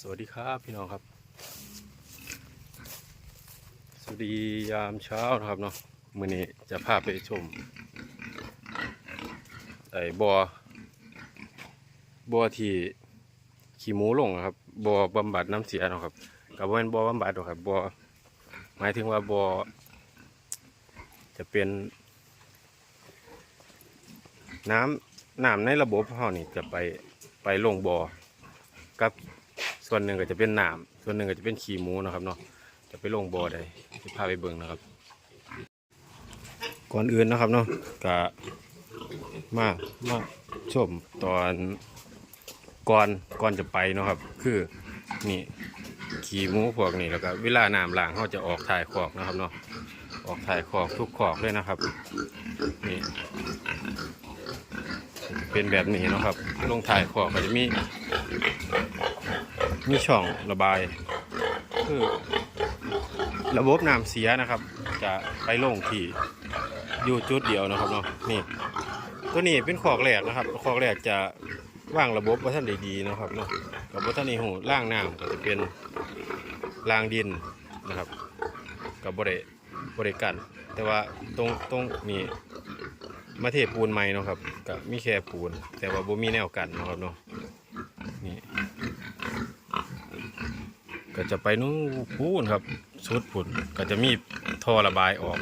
สวัสดีครับพี่น้องครับ สวัสดียามเช้านะครับเนาะมื้อนี้จะพาไปชมไอ้บ่อบ่อที่ขี้หมูลงอะครับบ่อบำบัดน้ำเสียนะครับกับว่าเป็นบ่อบำบัดหรอกครับบ่อหมายถึงว่าบ่อจะเป็น น้ำน้ำในระบบเฮานี่จะไปไปลงบ่อกับ ส่วนหนึ่งก็จะเป็นน้ำส่วนหนึ่งก็จะเป็นขี้หมูนะครับเนาะจะไปลงบ่อใดจะพาไปเบิ่งนะครับ ก่อนอื่นนะครับเนาะก็มามาชมตอนก่อนก่อนจะไปเนาะครับ คือนี่ขี้หมูพวกนี้แล้วก็เวลาน้ำล้างเขาจะออกถ่ายขอกนะครับเนาะออกถ่ายขอกทุกขอกเลยนะครับนี่เป็นแบบนี้นะครับลงถ่ายขอกก็จะมี มีช่องระบาย คือ ระบบน้ำเสียนะครับ จะไปลงที่อยู่จุดเดียวนะครับเนาะนี่ ตัวนี้เป็นขอกแรกนะครับขอกแรกจะว่างระบบว่าท่านด้ดีนะครับเนาะกับว่าท่านนี้หูล่างน้ำก็จะเป็นลางดินนะครับ กับบริบริกันแต่ว่าตรงตรงนี้มาเทปูนใหม่นะครับกับมีแค่ปูน แต่ว่าบ่มีแนวกันนะครับเนาะ ก็จะไปนู้นพูนครับชุดผุนก็จะมีท่อระบายออก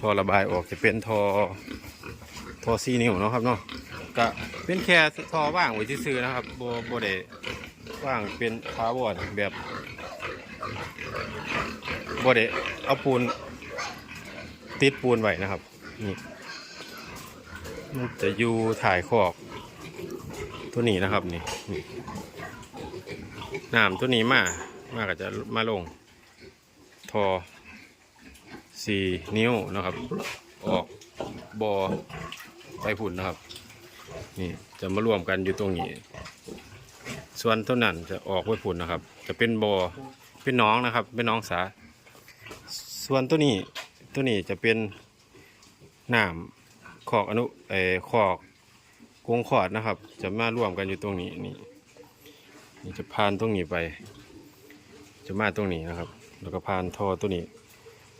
ท่อระบายออกจะเป็นท่อท่อซีนิ้วเนาะครับเนาะก็เป็นแค่ท่อว่างไว้ซื่อนะครับโบโบได้ว่างเป็นทาวอนแบบโบได้เอาปูนติดปูนไว้นะครับนี่มันจะอยู่ถ่ายขอกตัวนี้นะครับนี่ น้ำตัวนี้มา มาก็จะมาลง ทอสี่นิ้วนะครับ ออกบอไปผุ่นนะครับ นี่จะมารวมกันอยู่ตรงนี้ ส่วนต้นนั้นจะออกไปผุ่นนะครับ จะเป็นบอเป็นน้องนะครับ เป็นน้องสา ส่วนตัวนี้ตัวนี้จะเป็นน้ำขอกอนุเออขอกกงขอดนะครับ จะมารวมกันอยู่ตรงนี้นี่ นี่จะผ่านตรงนี้ไป จะมาตรงนี้นะครับ แล้วก็ผ่านท่อตัวนี้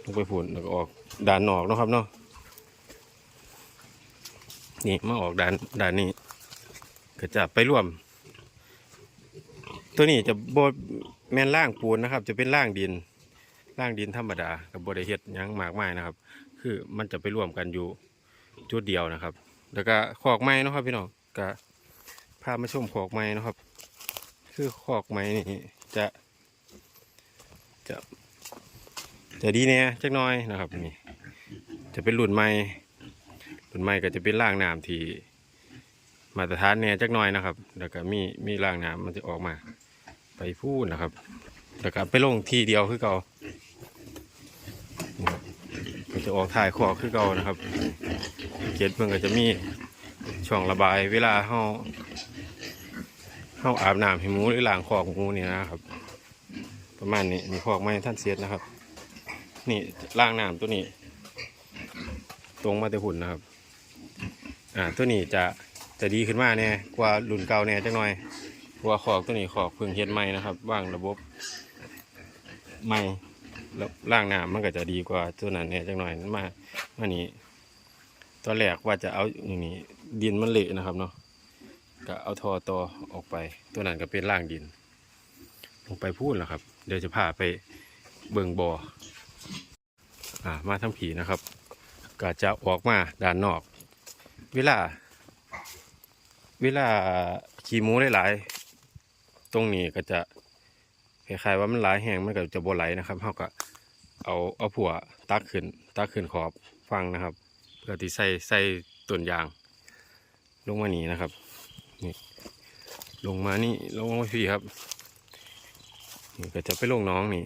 ลงไปผุนแล้วก็ออกด่านนอกนะครับเนาะนี่มาออกด่านด่านนี้ ก็จะไปร่วม ตัวนี้จะโบแมนล่างปูนนะครับ จะเป็นล่างดินล่างดินธรรมดากับบริเฮ็ดยังมากมายนะครับ คือมันจะไปร่วมกันอยู่จุดเดียวนะครับ แล้วก็ขอกไม้นะครับพี่น้องก็พามาชมขอกไม้นะครับ คือคอกไม้นี่จะ จะจะดีเนี่ยจักน้อยนะครับนี่จะเป็นรุ่นใหม่รุ่นใหม่ก็จะเป็นร่างน้ำที่มาตรฐานเนี่ยจักน้อยนะครับ แล้วก็มีมีร่างน้ำมันจะออกมา ไปพูดนะครับ แล้วก็ไปลงที่เดียวคือเก่ามันจะออกถ่ายขอกคือเก่านะครับ เกียรเพิ่งก็จะมีช่องระบายเวลาเฮา เข้าอาบน้ำให้หมูหรือล้างคอกหมูนี่นะครับ ประมาณนี้มีคอกไม้ท่านเสียดนะครับ นี่ล้างน้ำตัวนี้ ตรงมาแต่หุ่นนะครับ อ่าตัวนี้จะจะดีขึ้นมาแน่กว่ารุ่นเก่าแน่จังหน่อยเพราะว่าคอกตัวนี้คอกเพิ่งเฮ็ดใหม่นะครับวางระบบใหม่แล้วล้างน้ำมันก็จะดีกว่าตัวนั้นแน่จังหน่อยมามานี้ตอนแรกว่าจะเอาอย่างนี้ดินมันเละนะครับเนาะ ก็เอาทอต่อออกไป ตัวนั้นก็เป็นล่างดิน ลงไปพูดแล้วครับ เดี๋ยวจะพาไปเบิงบอ่ออ่ามาทำผีนะครับ ก็จะออกมาด้านนอก เวลา เวลาขี่หมูหลายๆตรงนี้ก็จะคล้ายๆว่ามันหลายแห้งมันก็จะบไหลนะครับเขาก็เอาเอาผัวตักขึ้นตักขึ้นขอบฟังนะครับเพื่อที่ใส่ใส่ต้นยาง ลงมานี่นะครับ นี่ลงมานี่ลงมาพี่ครับนี่ก็จะไปลงน้องนี่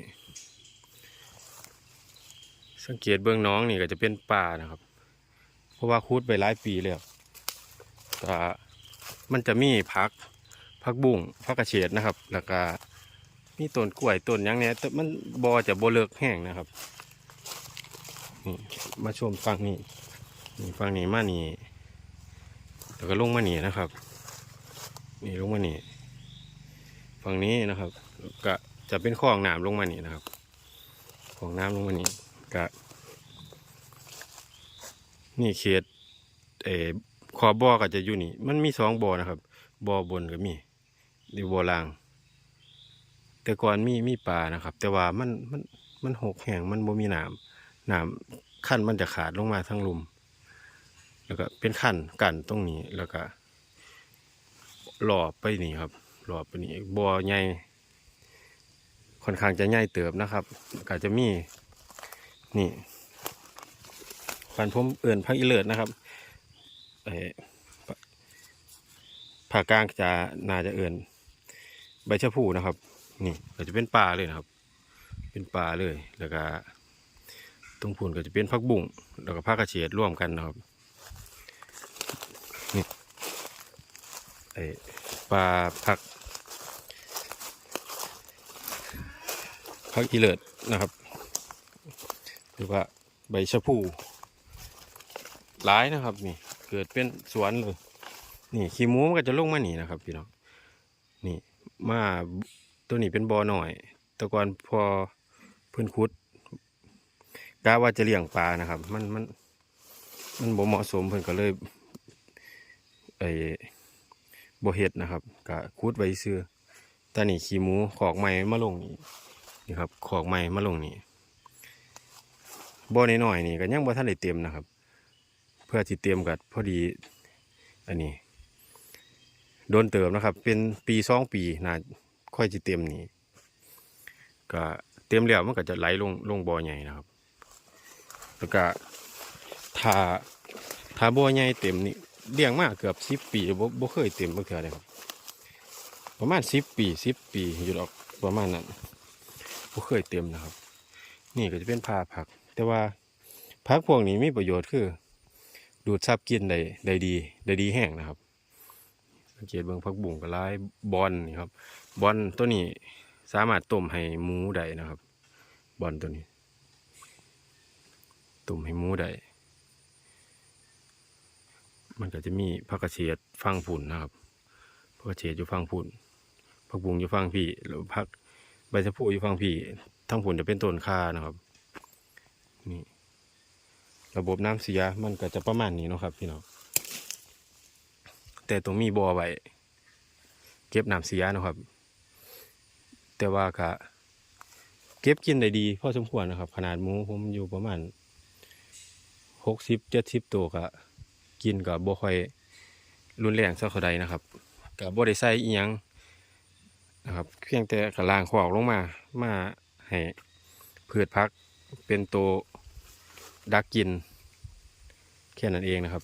สังเกตเบื้องน้องนี่ก็จะเป็นป่านะครับ เพราะว่าคุดไปหลายปีแล้วก็มันจะมีพักพักบุ้งพักกระเฉดนะครับ แล้วก็มีต้นกล้วยต้นยังเนี้ยแต่มันบอจะบเลิกแห้งนะครับนี่มาชมฟังนี่นี่ฟังนี่มานี่แล้วก็ลงมานี่นะครับ นี่ลงมานี่ฝั่งนี้นะครับก็จะเป็นคลองน้ำลงมานี่นะครับคลองน้ำลงมานี่ก็นี่เขตเออขอบบ่อก็จะอยู่นี่ มันมีสองบ่อนะครับบ่อบนก็มีนี่บ่อล่าง แต่ก่อนมีมีปลานะครับ แต่ว่ามันมันมันหกแห้งมันบ่มีน้ำน้ำขั้นมันจะขาดลงมาทั้งลุม แล้วก็เป็นขั้นกันตรงนี้แล้วก็ หล่อไปนี่ครับ หล่อไปนี่บ่อใหญ่ค่อนข้างจะใหญ่เติบนะครับก็จะมีนี่พันธุ์ผมเอื่นพักอีเลิศนะครับเอ่ากลางจะน่าจะเอื่นใบชะพูนะครับ นี่ก็จะเป็นป่าเลยนะครับ เป็นป่าเลยแล้วก็ตรงพูนก็จะเป็นพักบุ้งแล้วก็พักกระเฉดร่วมกันนะครับนี่ อปลาผักผักอีเลิศนะครับ หรือว่าใบชะพูหลายนะครับนี่เกิดเป็นสวนเลยนี่ขี้มูมันก็จะลงมานี่นะครับพี่น้องนี่มาตัวนี้เป็นบอหน่อยต่ก่อนพอเพื่อนคุดกะว่าจะเลี้ยงปลานะครับ มันมันมันบ่เหมาะสมเพิ่อนก็เลยไอ บ่เฮ็ดนะครับก็คูดไว้ซื้อตอนนี้ขี้หมูขอกใหม่มาลงนี่นี่ครับขอกใหม่มาลงนี่บ่น้อยๆนี่ก็ยังบ่ทันได้เต็มนะครับ เพื่อสิเตรียมกับพอดีอันนี้โดนเติมนะครับ เป็นปีสองปีน่าค่อยจะเต็มนี่ก็เต็มแล้วมันก็จะไหลลงลงบ่อใหญ่นะครับ แล้วก็ถ้าถ้าบ่อใหญ่เต็มนี่ เลี้ยงมาเกือบสิบปีบ่บ่เคยเต็มบ่เคยเลยครับประมาณสิบปีสิบปีอยู่ดอกประมาณนั้นบ่เคยเต็มนะครับ นี่ก็จะเป็นผ้าผัก แต่ว่าผักพวกนี้มีประโยชน์คือ ดูดซับกินได้ได้ดีได้ดีแห้งนะครับสังเกตเบิ่งผักบุ้งกับลายบอลนี่ครับบอลตัวนี้สามารถต้มให้หมูได้นะครับ บอลตัวนี้ต้มให้หมูได้ มันก็จะมีผักกระเฉดฟังผุ่นนะครับผักกระเฉดอยู่ฟังผุ่นผักบุ้งอยู่ฟังพี่แล้วผักใบชะพูอยู่ฟังพี่ทั้งผุ่นจะเป็นต้นคานะครับ นี่ ระบบน้ำเสียมันก็จะประมาณนี้นะครับ พี่น้องแต่ตรงมีบ่อไว้เก็บน้ำเสียนะครับ แต่ว่าก็เก็บกินได้ดีพอสมควรนะครับ ขนาดหมูผมอยู่ประมาณหกสิบเจ็ดสิบตัวก็ กินกับบ่ค่อยรุนแรงเท่าใดนะครับกับบ่ได้ใส่อีหยังนะครับเพียงแต่กระล่างขวากลงมามาให้พืชพักเป็นตัวดักกิน แค่นั้นเองนะครับ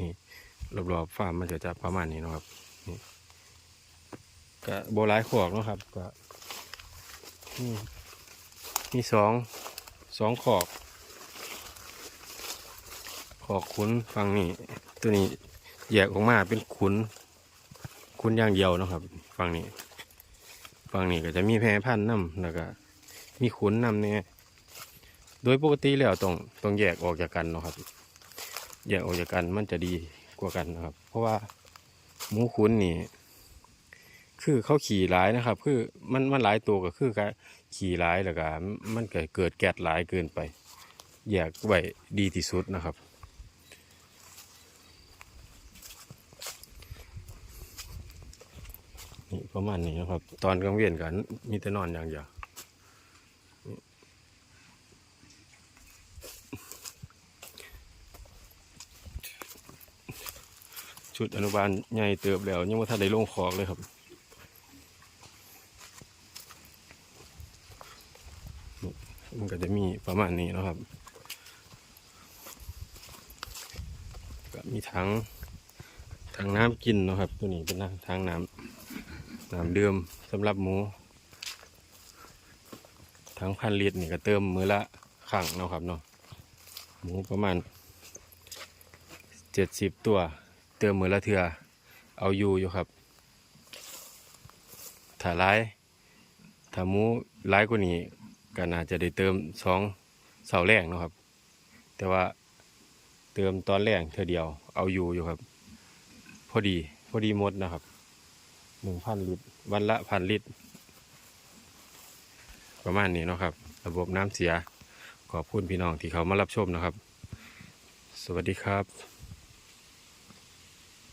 นี่รอบๆฟาร์มมันจะจะประมาณนี้นะครับนี่ก็โบราณขอกนะครับก็นี่มีสองสองขอก ขอกขุนฟังนี่ตัวนี้แยกออกมาเป็นขุนขุนอย่างเดียวนะครับฟังนี้ฟังนี้ก็จะมีแพรพันธุ์น้ำแล้วก็มีขุนน้ำเนี่ยโดยปกติแล้วต้องต้องแยกออกจากกันนะครับ แยกออกจากกันมันจะดีกว่ากันนะครับ เพราะว่าหมูขุนนี่คือเขาขี่หลายนะครับ คือมันมันหลายตัวก็คือการขี่หลายแล้วก็มันก็เกิดแกดหลายเกินไปแยกไว้ดีที่สุดนะครับ นี่ประมาณนี้นะครับ ตอนกลางเวียนกันมีแต่นอนอย่างเดียวชุดอนุบาลใหญ่เติบแล้ว ยังว่าถ้าได้ลงคอกเลยครับมันก็จะมีประมาณนี้นะครับ ก็มีถังถังน้ำกินนะครับ ตัวนี้เป็นถังน้ำ น้ำเดิมสำหรับหมูถังพันลิตรนี่ก็เติมมือละขังเนาะครับเนาะหมูประมาณเจ็ดสิบตัว เติมมือละเทือเอาอยู่อยู่ครับถ้าร้ายถ้าหมูร้ายกว่านี้ก็น่าจะได้เติมสองเสาแรงเนาะครับ แต่ว่าเติมตอนแรกเธอเดียวเอาอยู่อยู่ครับ พอดีพอดีหมดนะครับ หนึ่งพันลิตร วันละพันลิตร ประมาณนี้เนาะครับ ระบบน้ำเสีย ขอบคุณพี่น้องที่เขามารับชมนะครับ สวัสดีครับ